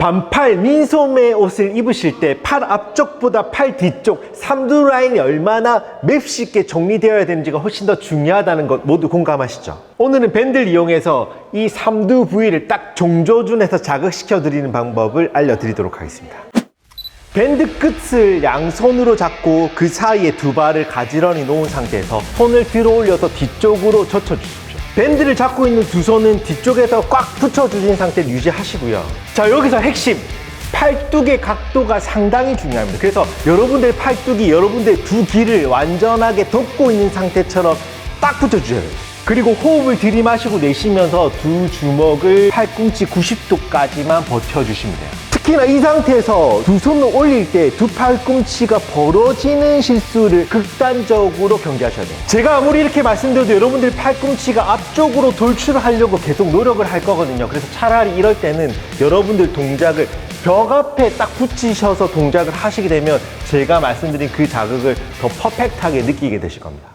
반팔 민소매 옷을 입으실 때 팔 앞쪽보다 팔 뒤쪽 삼두 라인이 얼마나 맵쉽게 정리되어야 되는지가 훨씬 더 중요하다는 것 모두 공감하시죠? 오늘은 밴드를 이용해서 이 삼두 부위를 딱 종조준해서 자극시켜 드리는 방법을 알려드리도록 하겠습니다. 밴드 끝을 양손으로 잡고 그 사이에 두 발을 가지런히 놓은 상태에서 손을 들어 올려서 뒤쪽으로 젖혀주십시오. 밴드를 잡고 있는 두 손은 뒤쪽에서 꽉 붙여주신 상태를 유지하시고요. 자, 여기서 핵심. 팔뚝의 각도가 상당히 중요합니다. 그래서 여러분들 팔뚝이 여러분들 두 귀를 완전하게 덮고 있는 상태처럼 딱 붙여주셔야 돼요. 그리고 호흡을 들이마시고 내쉬면서 두 주먹을 팔꿈치 90도까지만 버텨주시면 돼요. 특히나 이 상태에서 두 손을 올릴 때 두 팔꿈치가 벌어지는 실수를 극단적으로 경계하셔야 돼요. 제가 아무리 이렇게 말씀드려도 여러분들 팔꿈치가 앞쪽으로 돌출하려고 계속 노력을 할 거거든요. 그래서 차라리 이럴 때는 여러분들 동작을 벽 앞에 딱 붙이셔서 동작을 하시게 되면 제가 말씀드린 그 자극을 더 퍼펙트하게 느끼게 되실 겁니다.